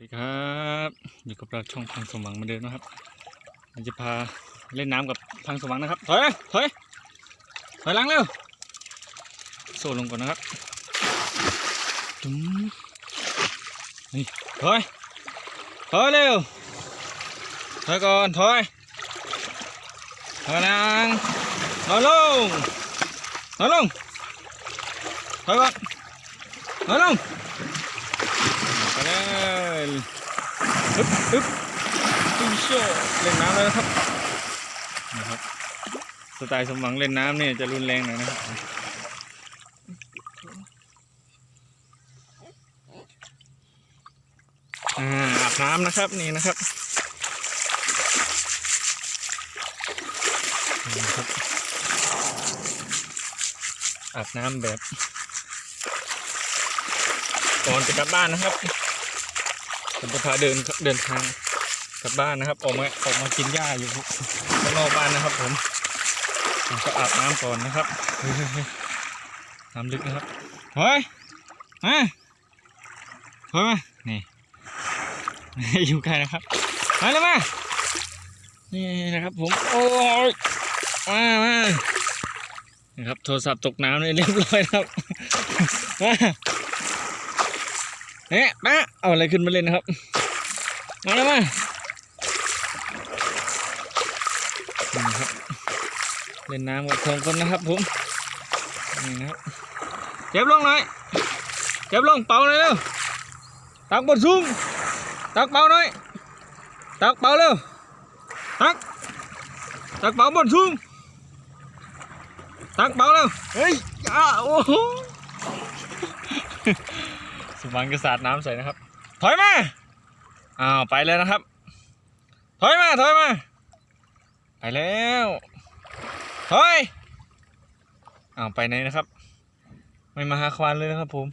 สวัสดีครับอยู่กับเราช่องพังสมหวังเหมือนเดิมนะครับเราจะพาเล่นน้ำกับพังสมหวังนะครับถอยถอยถอยหลังเร็วโซ่ลงก่อนนะครับจุ๊มนี่ถอยถอยเร็วถอยก่อนถอยถอยหลังถอยลงถอยลงถอยก่อนถอยลง ไปเลย ฮึบฮึบฮึบโชว์เล่นน้ำแล้วนะครับนะครับสไตล์สมหวังเล่นน้ำเนี่ยจะรุนแรงหน่อยนะครับอ่าอาบน้ำนะครับนี่นะครับนี่นะครับอาบน้ำแบบก่อนจะกลับบ้านนะครับ ผมจะพาเดินเดินทางกลับบ้านนะครับ ออกมาออกมากินหญ้าอยู่ข้างนอกบ้านนะครับ ผมผมก็อาบน้ำก่อนนะครับน้ำลึกนะครับเฮ้ยมาเฮ้ยมานี่อยู่ใกล้นะครับมาเลยมานี่นะครับ ผมโอ้ยมามานี่ครับโทรศัพท์ตกน้ำเลยเรียบร้อยครับมา เนี่ยมาเอาอะไรขึ้นมาเล่นนะครับมาแล้วมานี่ครับเล่นน้ำกับสองคนนะครับผมนี่นะครับเจ็บลงหน่อยเจ็บลงเป่าหน่อยเร็วตักบนสูงตักเป่าหน่อยตักเป่าเร็วตักตักเป่าบนสูงตักเป่าเร็วเฮ้ยอ่าโอ้โห สมบังกระสาดน้ำใส่นะครับ ถอยมาอ้าวไปเลยนะครับ ถอยมาถอยมาไปแล้วถอยอ้าวไปไหนนะครับ ไม่มาหาควานเลยนะครับผม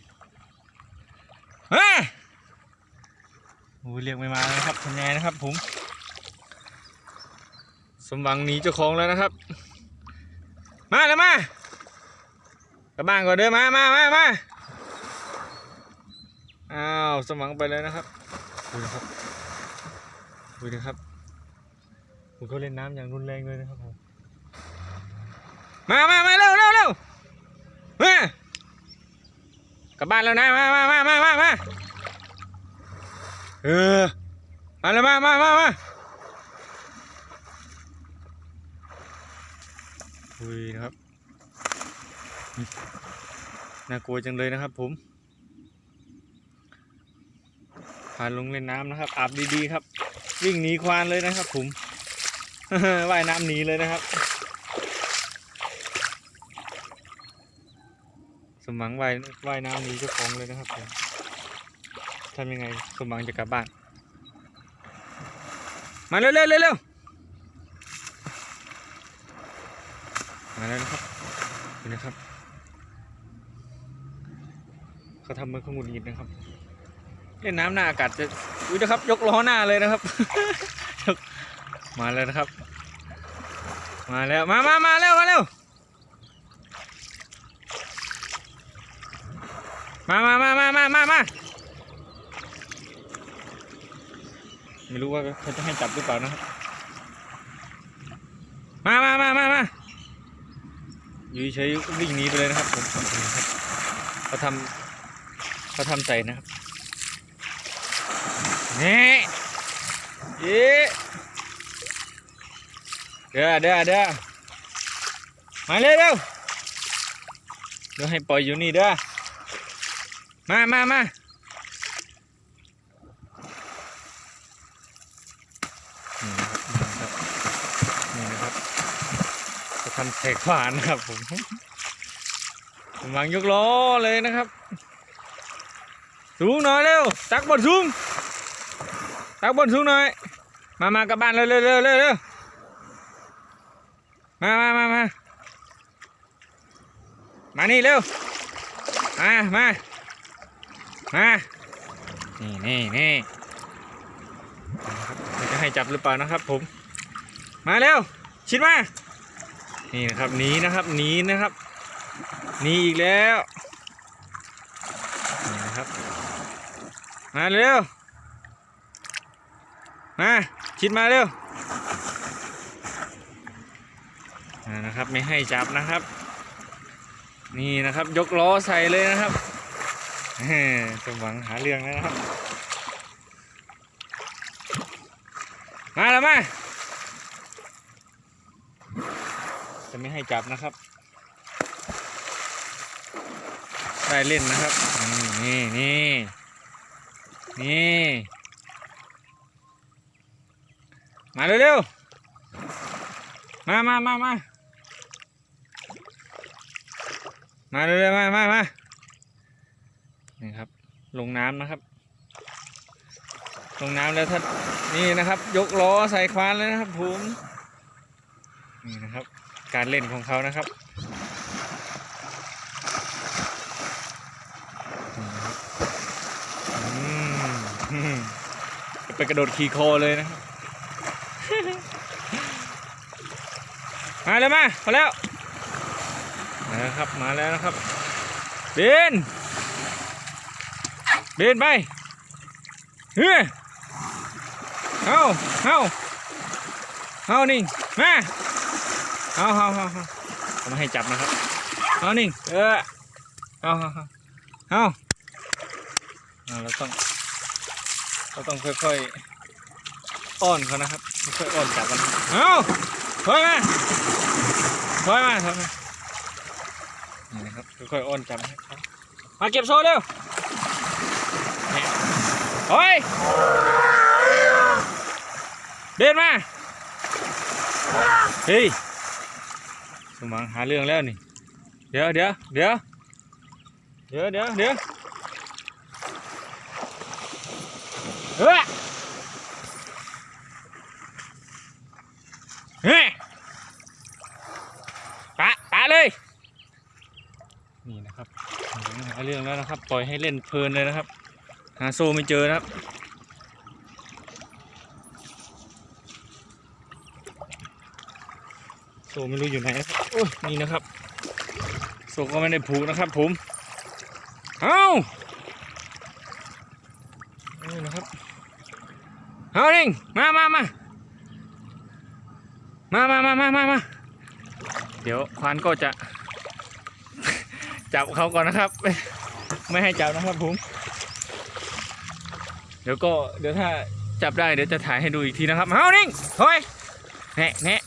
มาโอ้เรียกไม่มาแล้วนะครับทำไงนะครับผมสมหวังหนีเจ้าของแล้วนะครับ มาแล้วมากลับบ้านก่อนเด้อมามามามาาวสมังไปเลยนะครับดูนะครับดูนะครับผมก็เล่นน้ำอย่างรุนแรงเลยนะครับผมมามามาเร็วเร็วเร็วมากลับบ้านแล้วนะมามามามามามาเออมาเลยมามามามาอุ้ยนะครับน่ากลัวจังเลยนะครับผม พาลงเล่นน้ำนะครับอาบดีๆครับ วิ่งหนีควานเลยนะครับ ผมว่ายน้ำหนีเลยนะครับ สมหวังว่ายว่ายน้ำหนีเจ้าของเลยนะครับผมทำยังไงสมหวังจะกลับบ้าน มาเร็วๆเร็วๆมาแล้วนะครับนี่นะครับเขาทำเมือนเขาหงุดหงิดนะครับ เล่นน้ำหน้าอากาศจะอุ้ยนะครับ ยกล้อหน้าเลยนะครับ มาแล้วนะครับ มาแล้ว มามามาเร็วมาเร็วมามามามามามามาไม่รู้ว่าเขาจะให้จับหรือเปล่านะครับ มามามามามาอยู่เฉยวิ่งหนีไปเลยนะครับผมนี่ครับเขาทำเขาทำใจนะครับ นี่เอ๊ะเด้อเด้อเด้อมาเร็วเร็วเดี๋ยวให้ปล่อยอยู่นี่เด้อมามามานี่นะครับนี่นะครับนี่นะครับจะทำแขกขวานนะครับผมผมวางยกล้อเลยนะครับ สูงหน่อยเร็วตักบนสูง ตักบนสูงหน่อย มามากลับบ้านเร็วเร็วเร็วเร็วมามามามามานี่เร็ว มามามา นี่นี่นี่จะให้จับหรือเปล่านะครับผม มาเร็ว ชิดมา นี่นะครับหนีนะครับหนีนะครับหนีอีกแล้ว นี่นะครับ มาเร็ว มาชิดมาเร็วนะครับไม่ให้จับนะครับ นี่นะครับยกล้อใส่เลยนะครับเฮ้สมหวังหาเรื่องนะครับ มาแล้วมาจะไม่ให้จับนะครับ ได้เล่นนะครับ นี่นี่นี่ มาเร็วๆ มามามามามาเร็วๆ มามามานี่ครับ ลงน้ำนะครับ ลงน้ำแล้วท่านนี่นะครับ ยกล้อใส่ควานเลยนะครับผมนี่นะครับ การเล่นของเขานะครับอืมอืมไปกระโดดขี่คอเลยนะครับ มาเลยมาพอแล้วมาแล้วครับมาแล้วนะครับเบนเบนไปเฮ้ยเอาเอาเอานิ่งมาเอาเอาเอาเอาเอามาให้จับนะครับเอานิ่งเออเอาเอาเอาเอาเอาเราต้องเราต้องค่อยๆอ้อนเขานะครับค่อยๆอ้อนจับกันนะครับเอา ถอยมาถอยมาถอยมานี่นะครับค่อยๆอ้อนจับให้เขามาเก็บโซ่เร็วเนี่ยเฮ้ยเดินมาเฮ้ยสมังหาเรื่องแล้วนี่ เดี๋ยวเดี๋ยวเดี๋ยวเดี๋ยวเดี๋ยวเดี๋ยวเฮ้ยเฮ้ยปะปะเลย นะครับหาเรื่องแล้วนะครับ ปล่อยให้เล่นเพลินเลยนะครับ หาโซ่ไม่เจอนะครับโซ่ไม่รู้อยู่ไหนโอ้ยนี่นะครับโซ่ก็ไม่ได้ผูกนะครับ ผมเอ้านี่นะครับเอาดิงมามามามามามามามามาเดี๋ยวควานก็จะ จับเขาก่อนนะครับ ไม่ให้จับนะครับผม เดี๋ยวก็เดี๋ยวถ้าจับได้เดี๋ยวจะถ่ายให้ดูอีกทีนะครับเฮาดิงถอยแนะแนะ